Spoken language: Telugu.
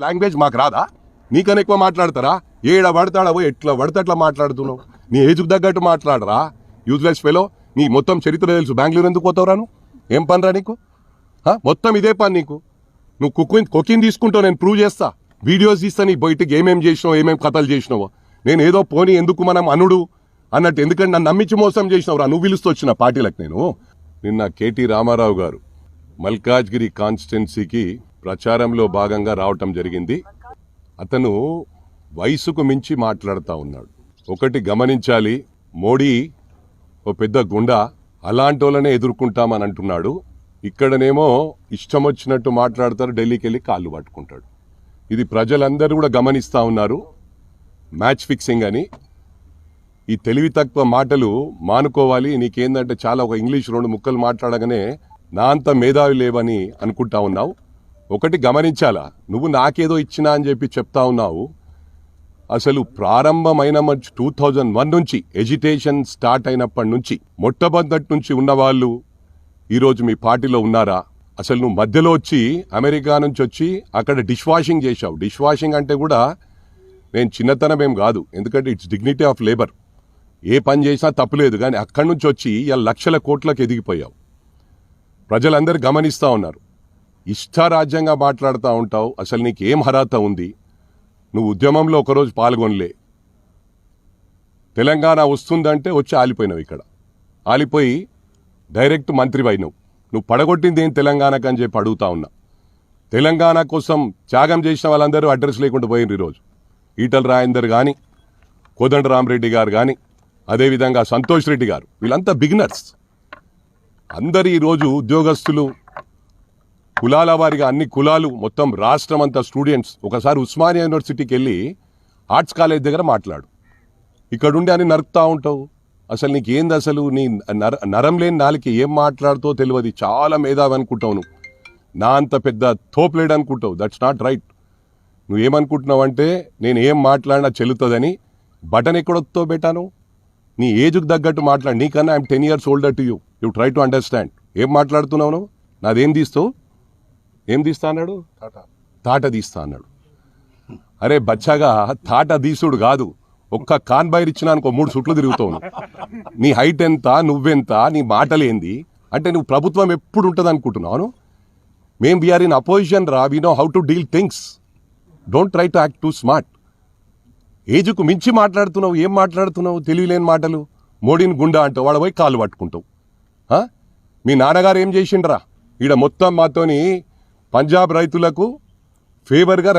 లాంగ్వేజ్ మాకు రాదా? నీకన్నా ఎక్కువ మాట్లాడతారా? ఏడ పడతాడవో ఎట్లా పడితే అట్లా మాట్లాడుతున్నావు? నీ ఏజ్కి తగ్గట్టు మాట్లాడరా? యూజ్లెస్ ఫెలో నీ మొత్తం చరిత్ర తెలుసు. బెంగళూరు ఎందుకు పోతావురాను ఏం పనిరా నీకు? మొత్తం ఇదే పని నీకు? నువ్వు కుకింగ్ కుకింగ్ తీసుకుంటావు నేను ప్రూవ్ చేస్తా. వీడియోస్ తీస్తా నీ బయటికి ఏమేం చేసినావు ఏమేం కథలు చేసినావో. నేను ఏదో పోనీ ఎందుకు మనం అనుడు అన్నట్టు ఎందుకంటే నన్ను నమ్మించి మోసం చేసినావురా? నువ్వు పిలుస్తూ వచ్చిన పార్టీలకు నేను? నిన్న కేటీ రామారావు గారు మల్కాజ్గిరి కాన్స్టిట్యున్సీకి ప్రచారంలో భాగంగా రావటం జరిగింది. అతను వయసుకు మించి మాట్లాడుతూ ఉన్నాడు. ఒకటి గమనించాలి మోడీ ఓ పెద్ద గుండా అలాంటి వాళ్ళనే ఎదుర్కొంటామని అంటున్నాడు. ఇక్కడనేమో ఇష్టం వచ్చినట్టు మాట్లాడతారు ఢిల్లీకి వెళ్ళి కాళ్ళు పట్టుకుంటాడు. ఇది ప్రజలందరూ కూడా గమనిస్తూ ఉన్నారు. మ్యాచ్ ఫిక్సింగ్ అని. ఈ తెలివి తక్కువ మాటలు మానుకోవాలి నీకేందంటే చాలా ఒక ఇంగ్లీష్ రెండు ముక్కలు మాట్లాడగానే నా అంత మేధావి లేవని అనుకుంటా ఉన్నావు. ఒకటి గమనించాలా? నువ్వు నాకేదో ఇచ్చినా అని చెప్పి చెప్తా ఉన్నావు. అసలు ప్రారంభమైన టూ థౌజండ్ వన్ నుంచి ఎజిటేషన్ స్టార్ట్ అయినప్పటి నుంచి మొట్టమొదటి నుంచి ఉన్నవాళ్ళు ఈరోజు మీ పార్టీలో ఉన్నారా? అసలు నువ్వు మధ్యలో వచ్చి అమెరికా నుంచి వచ్చి అక్కడ డిష్ వాషింగ్ చేశావు. డిష్ వాషింగ్ అంటే కూడా నేను చిన్నతనం ఏం కాదు. ఎందుకంటే ఇట్స్ డిగ్నిటీ ఆఫ్ లేబర్. ఏ పని చేసినా తప్పులేదు కానీ అక్కడి నుంచి వచ్చి ఇలా లక్షల కోట్లకు ఎదిగిపోయావు. ప్రజలందరూ గమనిస్తూ ఉన్నారు. ఇష్టారాజ్యంగా మాట్లాడుతూ ఉంటావు. అసలు నీకు ఏం అర్హత ఉంది? నువ్వు ఉద్యమంలో ఒకరోజు పాల్గొనలే. తెలంగాణ వస్తుందంటే వచ్చి ఆలిపోయినావు ఇక్కడ. ఆలిపోయి డైరెక్ట్ మంత్రి అయినావు. నువ్వు పడగొట్టింది ఏం తెలంగాణకు అని చెప్పి అడుగుతా ఉన్నా. తెలంగాణ కోసం త్యాగం చేసిన వాళ్ళందరూ అడ్రస్ లేకుండా పోయినారు ఈరోజు. ఈటల రాజేందర్ కానీ కోదండరామరెడ్డి గారు కానీ అదేవిధంగా సంతోష్ రెడ్డి గారు వీళ్ళంతా బిగినర్స్. అందరు ఈరోజు ఉద్యోగస్తులు కులాల వారిగా అన్ని కులాలు మొత్తం రాష్ట్రం అంతా స్టూడెంట్స్. ఒకసారి ఉస్మానియా యూనివర్సిటీకి వెళ్ళి ఆర్ట్స్ కాలేజ్ దగ్గర మాట్లాడు. ఇక్కడుండి అని నరుకుతూ ఉంటావు. అసలు నీకేంది అసలు? నీ నర నరం లేని నాలుగు ఏం మాట్లాడుతో తెలియదు. చాలా మేధావి అనుకుంటావు నువ్వు. నా అంత పెద్ద తోపులేడు అనుకుంటావు. దట్స్ నాట్ రైట్ నువ్వేమనుకుంటున్నావు అంటే నేను ఏం మాట్లాడినా చెల్లుతుందని బటన్ ఎక్కడొత్తో పెట్టాను నీ ఏజ్కి తగ్గట్టు మాట్లాడు. నీకన్నా I'm ten years older to you you try to understand ఏం మాట్లాడుతున్నావు నువ్వు? నాదేం తీస్తావు? ఏం తీస్తా అన్నాడు? తాట. తీస్తా అన్నాడు. అరే బచ్చాగా తాట తీసుడు కాదు. ఒక్క కాన్బాయర్ ఇచ్చినా అనుకో మూడు సుట్లు తిరుగుతావు. నీ హైట్ ఎంత నువ్వెంత నీ మాటలేంది? అంటే నువ్వు ప్రభుత్వం ఎప్పుడు ఉంటుంది అనుకుంటున్నావు మేం వీఆర్ ఇన్ అపోజిషన్ రా we know how to deal things don't try to act too smart ఏజ్కు మించి మాట్లాడుతున్నావు ఏం మాట్లాడుతున్నావు తెలివిలేని మాటలు? మోడీని గుండా అంటావు వాడు పోయి కాళ్ళు పట్టుకుంటావు. ఆ? మీ నాన్నగారు ఏం చేసిండ్రా? ఈడ మొత్తం మాతోని పంజాబ్ రైతులకు ఫేవర్గా